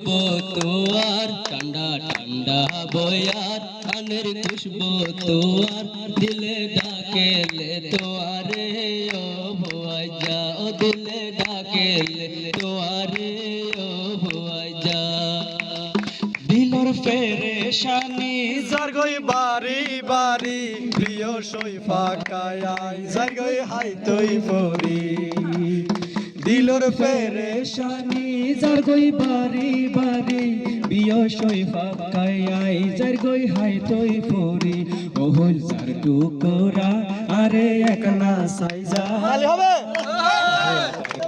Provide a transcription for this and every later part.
তোয়ার, ঠান্ডা ঠান্ডা বয়ার, কানের খুশবু তোয়ার, দিলে ডাকেলে তোয়ারে, ও ভুয়াই যা ও দিলে ডাকেলে তোয়ারে, ও ভুয়াই যা দিলর পেরেশানি জারগই বাড়ি বাড়ি, প্রিয় সই ফাঁকায় জারগই হাই তৈ পরি দিলর পেরেশানি জারগই বাড়ি বাড়ি প্রিয় সই ফাঁকায় জারগই হাই তৈ পরি ওহল জার টুকরা আরে এক না সাইজা হবে।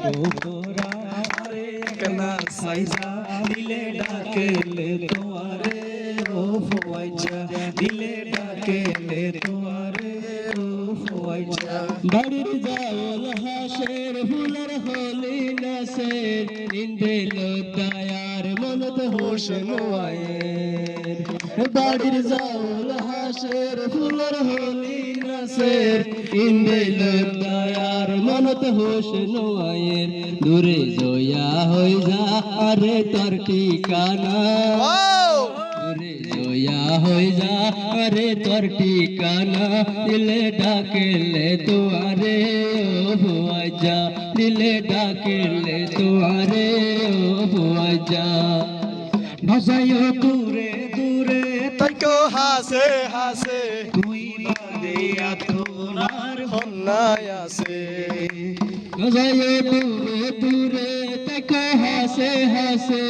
টুকরা আরে এক না সাইজা দিলে ডাকেলে তোমারে ও ফুয়াইজা দিলে ডাকেলে তোমারে বাড়ির যাওয়াল হাসের, ফুলের হলি নাসের নিন্দিল দায়ার মনত হোসেন আয়ের বাড়ির যাওয়াল হাসের, ফুলের হলি নাসের নিন্দিল দায়ার মনত হোসেন আয়ের দূরে জয়া হই যা, আরে তোর ঠিকানা। হই যা। আরে তোর ঠিকানা দিলে ডাকেলে তোয়ারে ও যা। দিলে ডাকেলে তোয়ারে ও ভুয়াই যা। ভাসাইও দূরে দূরে, তাইকো হাসে হাসে। তুই বাদে আতোনার হন্নায় আসে। গজায়ে দূরে দূরে দেখো হাসে হাসে।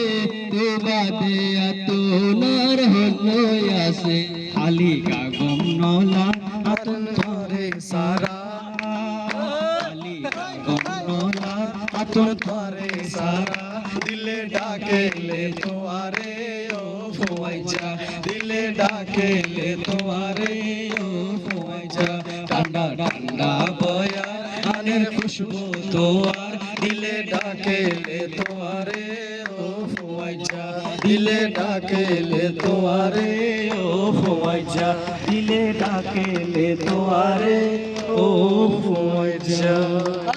তো বাদে আতো আসে খালি গাগম নলা। আতন ধরে সারা। খালি গাগম নলা আতন ধরে সারা। দিলে ডাকেলে তোয়ারে ও ফুয়াইজা দিলে ডাকেলে তোয়ারে ও ফুয়াইজা ঠান্ডা ঠান্ডা আনের খুশবু তোয়ার, দিলে ডাকেলে তোয়ারে, ও ফুয়াইজা। দিলে ডাকেলে তোয়ারে, ও ফুয়াইজা। দিলে ডাকেলে তোয়ারে, ও ফুয়াইজা।